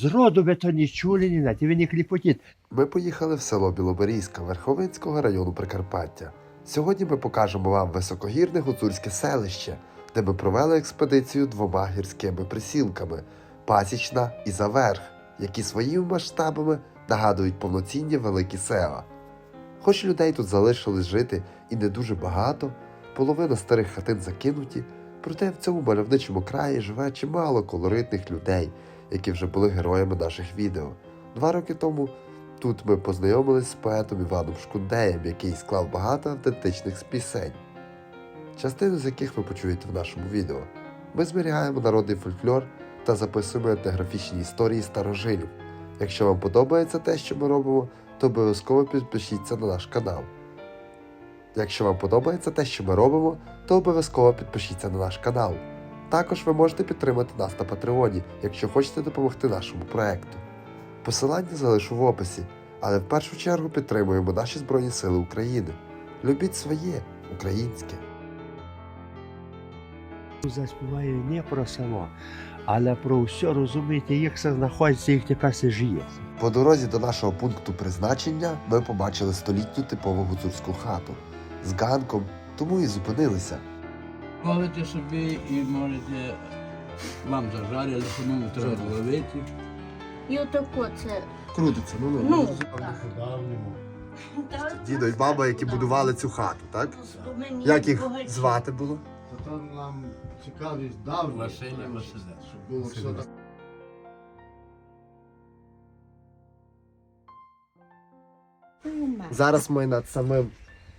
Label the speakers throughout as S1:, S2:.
S1: Зроду ви то не чули, ні знаєте, ви не кліпотіть.
S2: Ми поїхали в село Білоберізька Верховинського району Прикарпаття. Сьогодні ми покажемо вам високогірне гуцульське селище, де ми провели експедицію двома гірськими присілками Пасічна і Заверх, які своїми масштабами нагадують повноцінні великі села. Хоч людей тут залишилось жити і не дуже багато, половина старих хатин закинуті, проте в цьому мальовничому краї живе чимало колоритних людей, які вже були героями наших відео. Два роки тому Тут ми познайомились з поетом Іваном Шкундеєм, який склав багато автентичних пісень, частину з яких ви почуєте в нашому відео. Ми зберігаємо народний фольклор та записуємо етнографічні історії старожилів. Якщо вам подобається те, що ми робимо, то обов'язково підпишіться на наш канал. Якщо вам подобається те, що ми робимо, то обов'язково підпишіться на наш канал. Також ви можете підтримати нас на Патреоні, якщо хочете допомогти нашому проекту. Посилання залишу в описі, але в першу чергу підтримуємо наші Збройні Сили України. Любіть своє українське.
S1: Заспіваю не про село, але про все розумієте, як це знаходиться, як яка це жиє.
S2: По дорозі до нашого пункту призначення ми побачили столітню типову гуцульську хату з ганком, тому і зупинилися.
S3: Ловите собі і можете вам зажарили, самому треба ловити.
S4: І отако це.
S2: Крутиться, ну
S4: Ну,
S5: По-давньому.
S2: Дідо і баба, які будували цю хату, так? Як їх звати було?
S5: Зато нам цікавість давня. Щоб було все так.
S2: Зараз ми над самим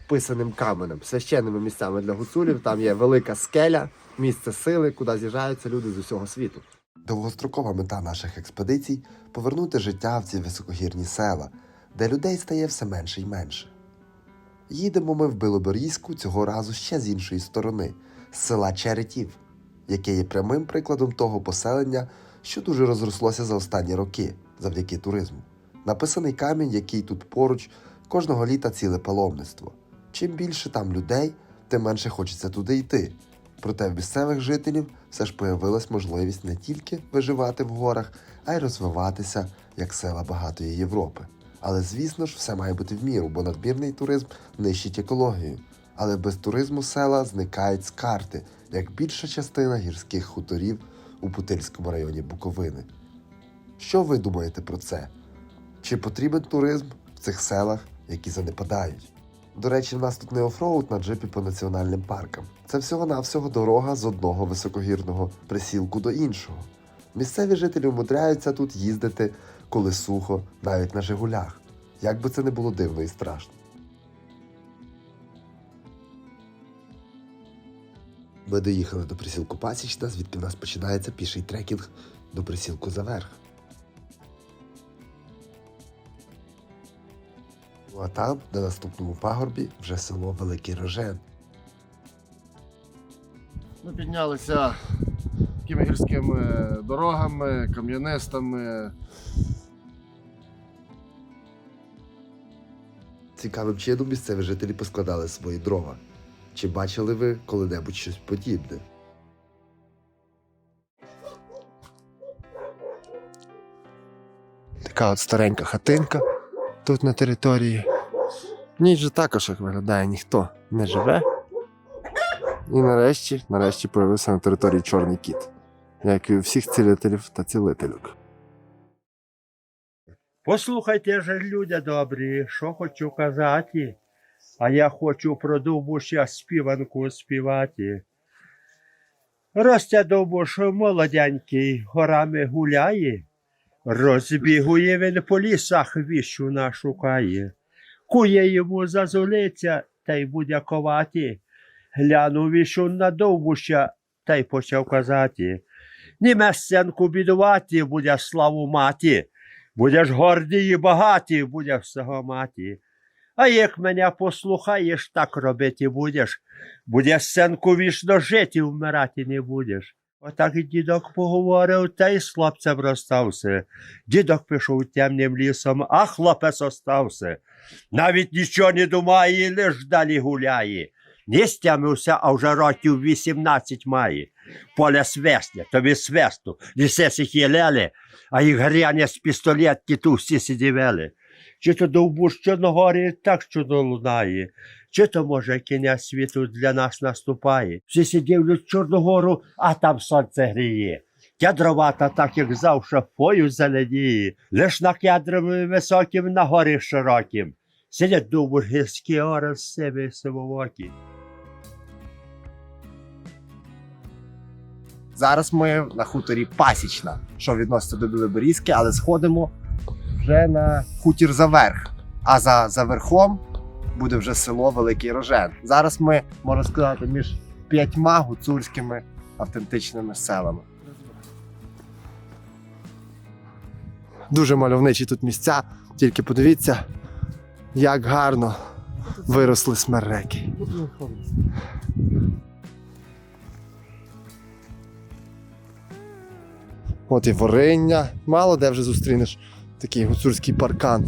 S2: писаним каменем, священними місцями для гуцулів. Там є велика скеля, місце сили, куди з'їжджаються люди з усього світу. Довгострокова мета наших експедицій повернути життя в ці високогірні села, де людей стає все менше й менше. Їдемо ми в Білоборізьку цього разу ще з іншої сторони, з села Черетів, яке є прямим прикладом того поселення, що дуже розрослося за останні роки завдяки туризму. Написаний камінь, який тут поруч, кожного літа ціле паломництво. Чим більше там людей, тим менше хочеться туди йти. Проте в місцевих жителів все ж появилась можливість не тільки виживати в горах, а й розвиватися як села багатої Європи. Але звісно ж, все має бути в міру, бо надмірний туризм нищить екологію. Але без туризму села зникають з карти, як більша частина гірських хуторів у Путильському районі Буковини. Що ви думаєте про це? Чи потрібен туризм в цих селах, які занепадають? До речі, в нас тут не офроуд на джипі по національним паркам. Це всього-навсього дорога з одного високогірного присілку до іншого. Місцеві жителі вмудряються тут їздити, коли сухо, навіть на Жигулях. Як би це не було дивно і страшно. Ми доїхали до присілку Пасічна, звідки в нас починається піший трекінг до присілку Заверх. А там, на наступному пагорбі, вже село Великий Рожен.
S5: Ми піднялися такими гірськими дорогами, кам'янистами.
S2: Цікавим чином місцеві жителі поскладали свої дрова. Чи бачили ви коли-небудь щось подібне? Така от старенька хатинка тут на території. Ніч же також, як виглядає, ніхто не живе. І нарешті, нарешті появився на території чорний кіт, як і у всіх цілителів та цілительок.
S1: Послухайте ж, люди добрі, що хочу казати. А я хочу про Довбуша співанку співати. Ростя Довбуш молоденький, горами гуляє, розбігує він по лісах віщу нашукає. Кує йому зазулиця, та й буде ковати. Глянув віщу на Довбуша, та й почав казати. Німе сценку бідувати, буде славу мати. Будеш гордий і багатий, будеш всього мати. А як мене послухаєш, так робити будеш. Будеш сенку вічно жити, вмирати не будеш. Отак і дідок поговорив, та й з хлопцем розстався. Дідок пішов темним лісом, а хлопець остався. Навіть нічого не думає, лиш далі гуляє. Не стямився, а вже років вісімнадцять має. Поле свесне, тобі свесту, лісе хіляли, а їх гряне з пістолетки ту всі сидівели. Чи то довбуш Чорногорії так чудо лунає, чи то, може, кінець світу для нас наступає. Всі сидівлють Чорногору, а там сонце гріє. Кедровата, так як завше, фою зеленіє, лиш на кедрові високим, на горі широким. Сидять з себе сивовокі.
S6: Зараз ми на хуторі Пасічна, що відноситься до Білоберізки, але сходимо вже на хутір заверх. А за, за верхом буде вже село Великий Рожен. Зараз ми, можна сказати, між п'ятьма гуцульськими автентичними селами. Дуже мальовничі тут місця, тільки подивіться, як гарно виросли смереки. От і Вориння. Мало де вже зустрінеш такий гуцульський паркан.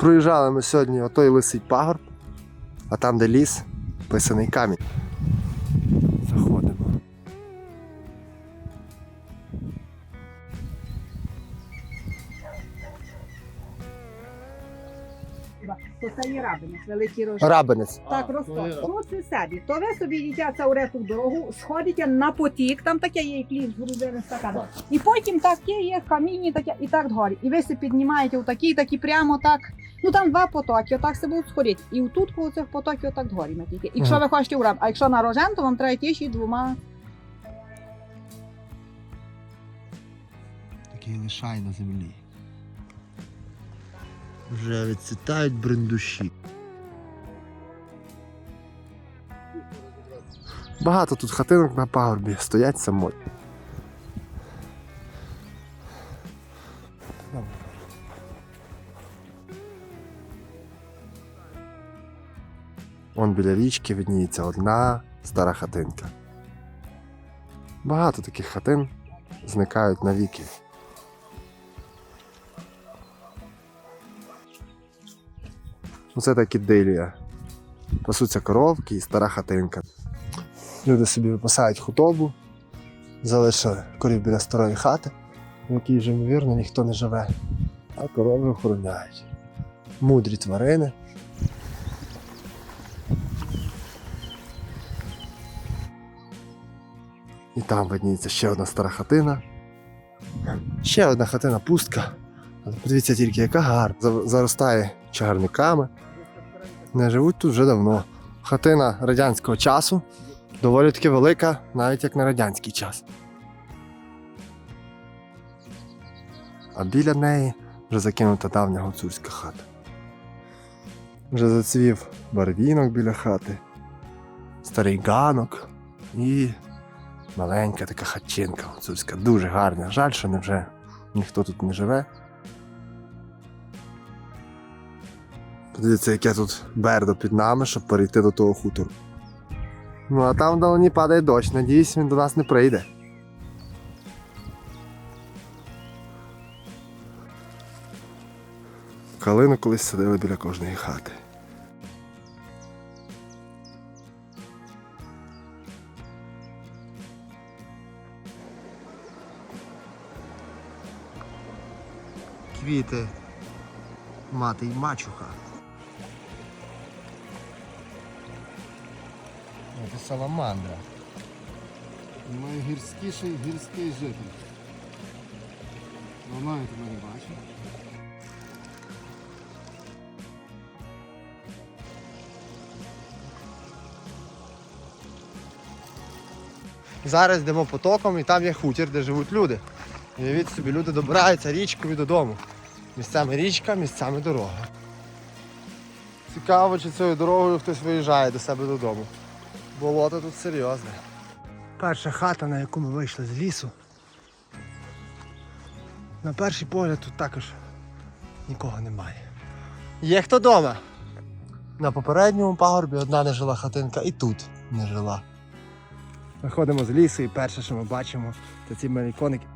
S6: Проїжджали ми сьогодні отой лисий пагорб, а там, де ліс, писаний камінь.
S7: Великий рожок.
S6: Рабинець.
S7: Так,
S5: А,
S7: росток.
S5: то
S7: це собі. То ви собі йдете це у рету дорогу, сходите на потік, там таке є кліч, грубини стакан. І потім таке є камінні, таке, і так дгорі. І ви се піднімаєте у такі, такі прямо так. Ну там два потоки, отак се будуть сходити. І тут коло цих потоків отак дгорі ми тільки. Якщо
S6: Ага.
S7: ви хочете у а якщо на рожен, то вам треба йти ще й двома.
S6: Такий лишай на землі. Вже відцвітають брендуші. Багато тут хатинок на пагорбі стоять самотні. Вон біля річки видніється одна стара хатинка. Багато таких хатин зникають навіки. Ну, це так ідилія. Пасуться коровки і стара хатинка. Люди собі випасають худобу, залишили корів біля старої хати, в якій вже, ймовірно, ніхто не живе, а корови охороняють. Мудрі тварини. І там видніється ще одна стара хатина. Ще одна хатина пустка. Але подивіться тільки, яка гарна. Заростає чагарниками. Не живуть тут вже давно. Хатина радянського часу. Доволі таки велика, навіть як на радянський час. А біля неї вже закинута давня гуцульська хата. Вже зацвів барвінок біля хати, старий ганок і маленька така хатчинка гуцульська, дуже гарна. Жаль, що не вже ніхто тут не живе. Подивіться, яке тут бердо під нами, щоб перейти до того хутору. Ну, а там вдалині падає дощ, надіюсь, він до нас не прийде. Калину колись садили біля кожної хати. Квіти, мати й мачуха. Це саламандра.
S5: Найгірськіший гірський житель. Вона я тебе не бачу.
S6: Зараз йдемо потоком і там є хутір, де живуть люди. Уявіть собі, люди добираються річкою додому. Місцями річка, місцями дорога. Цікаво, чи цією дорогою хтось виїжджає до себе додому. Болото тут серйозне. Перша хата, на яку ми вийшли з лісу. На перший погляд тут також нікого немає. Є хто вдома? На попередньому пагорбі одна не жила хатинка і тут не жила. Виходимо з лісу і перше, що ми бачимо, це ці маліконики.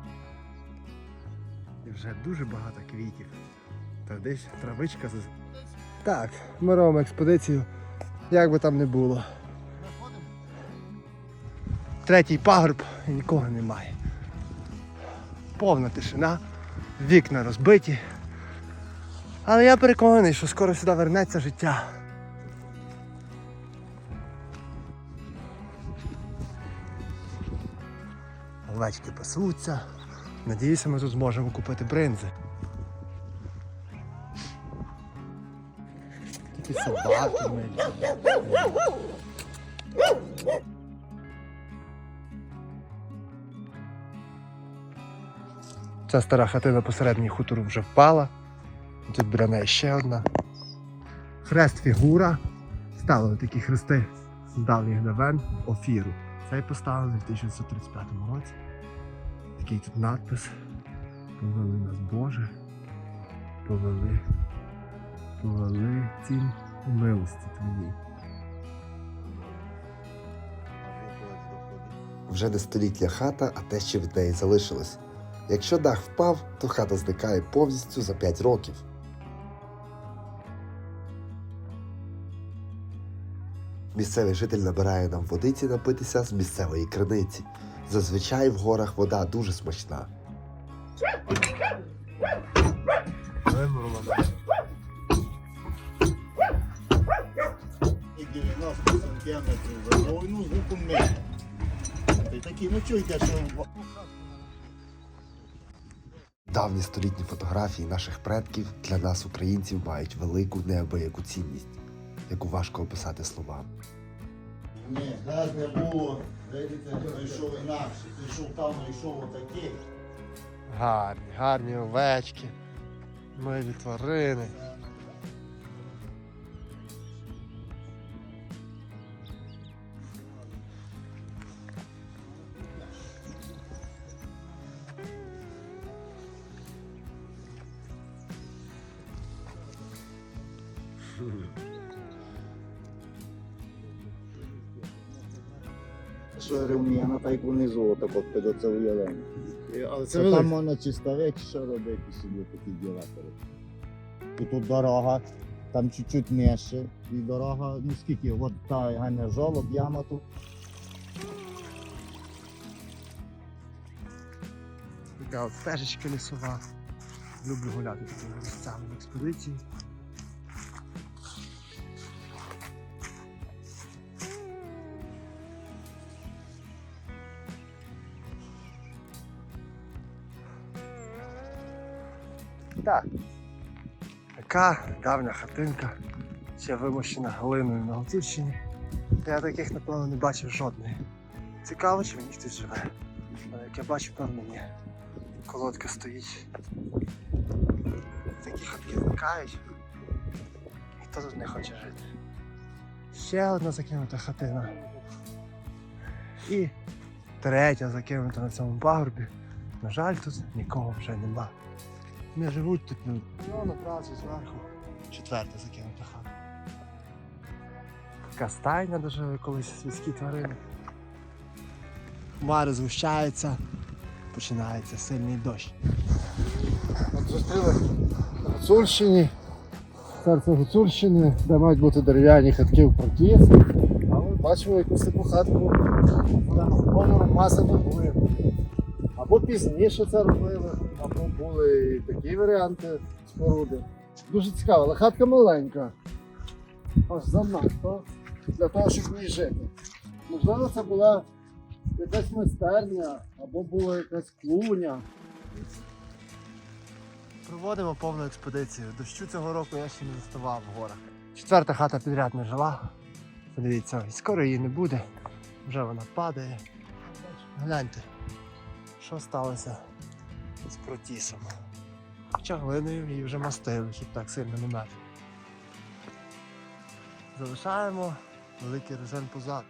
S6: І вже дуже багато квітів. Та десь травичка. Так, ми робимо експедицію, як би там не було. Третій пагорб і нікого немає. Повна тишина, вікна розбиті. Але я переконаний, що скоро сюди вернеться життя. Овечки пасуться. Надіюся, ми тут зможемо купити бринзи. Такі собаки милі. Ця стара хатина посередині хутору вже впала. Тут біля неї ще одна. Хрест фігура. Ставили такі хрести з давніх давен офіру. Цей поставлений в 1935 році. Такий тут надпис. Повели нас Боже. Повели. Повели цім у милості твої. Вже не століття хата, а те, що від неї залишилось. Якщо дах впав, то хата зникає повністю за 5 років. Місцевий житель набирає нам водиці напитися з місцевої криниці. Зазвичай в горах вода дуже смачна.
S8: і 90 сантиметрів висотою, ну, з гуком метр. Ти такі, ну чуйте, що
S6: Давні столітні фотографії наших предків для нас, українців, мають велику неабияку цінність, яку важко описати словами.
S8: ні, газ не було, видите, прийшов інакше, прийшов там, прийшов отакий.
S6: Гарні, гарні овечки, милі тварини.
S8: Рівняна, та й понизу отак от під оце уявлення.
S5: Але
S8: Це там можна чистовик, що робити собі такі діла. І тут дорога, там чуть-чуть нижче, і дорога, ну скільки, от та ганя жолоб, яма тут.
S6: Така от стежечка лісова. Люблю гуляти такими місцями в експедиції. Так. Така давня хатинка, ще вимощена глиною на Гуцульщині. Я таких, напевно, не бачив жодної. Цікаво, чи в ній хтось живе. Але як я бачу, певно, ні. Колодка стоїть. Такі хатки зникають. Ніхто тут не хоче жити. Ще одна закинута хатина. І третя закинута на цьому пагорбі. На жаль, тут нікого вже нема. Не живуть тут. Ну, направді зверху. Четверта закинута хата. Така стайня, жили колись світські тварини. Хмари згущаються, починається сильний дощ.
S5: От зустріли на Гуцульщині, серце Гуцульщини, де мають бути дерев'яні хатки в протіс. А ми бачимо якусь таку хатку, вона наповнена масами глини. Або пізніше це робили, були і такі варіанти споруди. Дуже цікаво, але хатка маленька. Аж занадто для того, щоб в ній жити. Можливо, це була якась майстерня, або була якась клуня.
S6: Проводимо повну експедицію. Дощу цього року я ще не заставав в горах. Четверта хата підряд не жила. Подивіться, і скоро її не буде. Вже вона падає. Гляньте, що сталося з протісом. Хоча глиною її вже мастили, щоб так сильно не мати. Залишаємо великий резен позаду.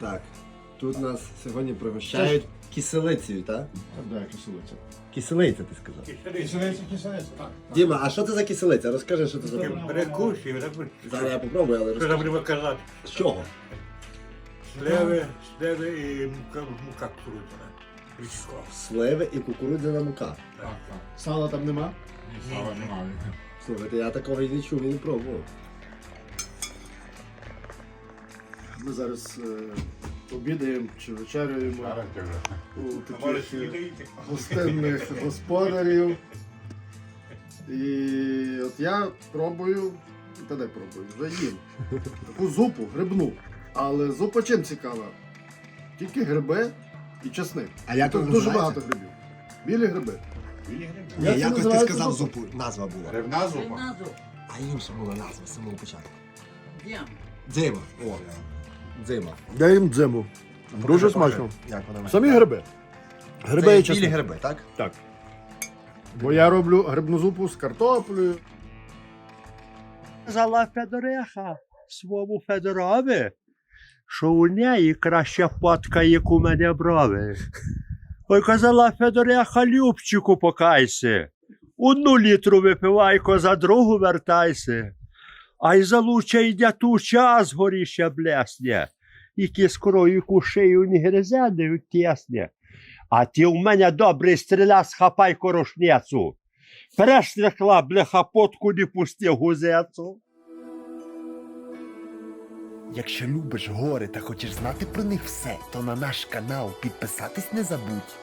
S6: Так. Тут нас сьогодні пригощають киселицею, так?
S5: Да, киселиця.
S6: Киселиця, ти сказав.
S5: Киселиця, киселиця, так.
S6: Діма, а що це за киселиця? Розкажи, що це за
S1: Перекуші,
S6: Зараз я попробую, але
S1: що
S6: розкажи.
S1: будемо казати?
S6: З чого?
S1: Сливи, сливи і мука, мука кукурудзяна. Річко.
S6: Сливи і кукурудзяна мука.
S5: Сала там нема?
S3: Сала немає.
S6: Слухайте, я такого і не чув, і не пробував.
S5: Ми зараз е, обідаємо чи вечеряємо у таких е, гостинних господарів. І от я пробую, та не пробую, вже їм. Таку зупу грибну. Але зупа чим цікава? Тільки гриби і чесник.
S6: А як
S5: Тут дуже
S6: називається?
S5: багато грибів. Білі гриби.
S6: Ні,
S5: Як це
S6: якось ти
S5: називається
S6: сказав
S5: зупа?
S6: зупу, назва була.
S3: Ревна зуба?
S6: А інша була назва з самого початку.
S3: Дім.
S6: Дзима. О, дзима.
S5: Я їм дзиму. Дуже смачно.
S6: Як вона
S5: Самі гриби. Гриби
S6: Це
S5: і
S6: білі гриби, так?
S5: Так. Бо я роблю грибну зупу з картоплею.
S1: Казала Федореха своєму Федорові, що у неї краща потка, як у мене брови. Ой, казала Федореха, Любчику, покайся. Одну літру випивай, коза другу вертайся. А й залуча йде ту час горіще блесне, і кіскрою кушею не гризе, не тесне. А ти в мене добрий стріля, схапай корошнецу. Перештрихла бляха потку, не пусти гузецу.
S2: Якщо любиш гори та хочеш знати про них все, то на наш канал підписатись не забудь.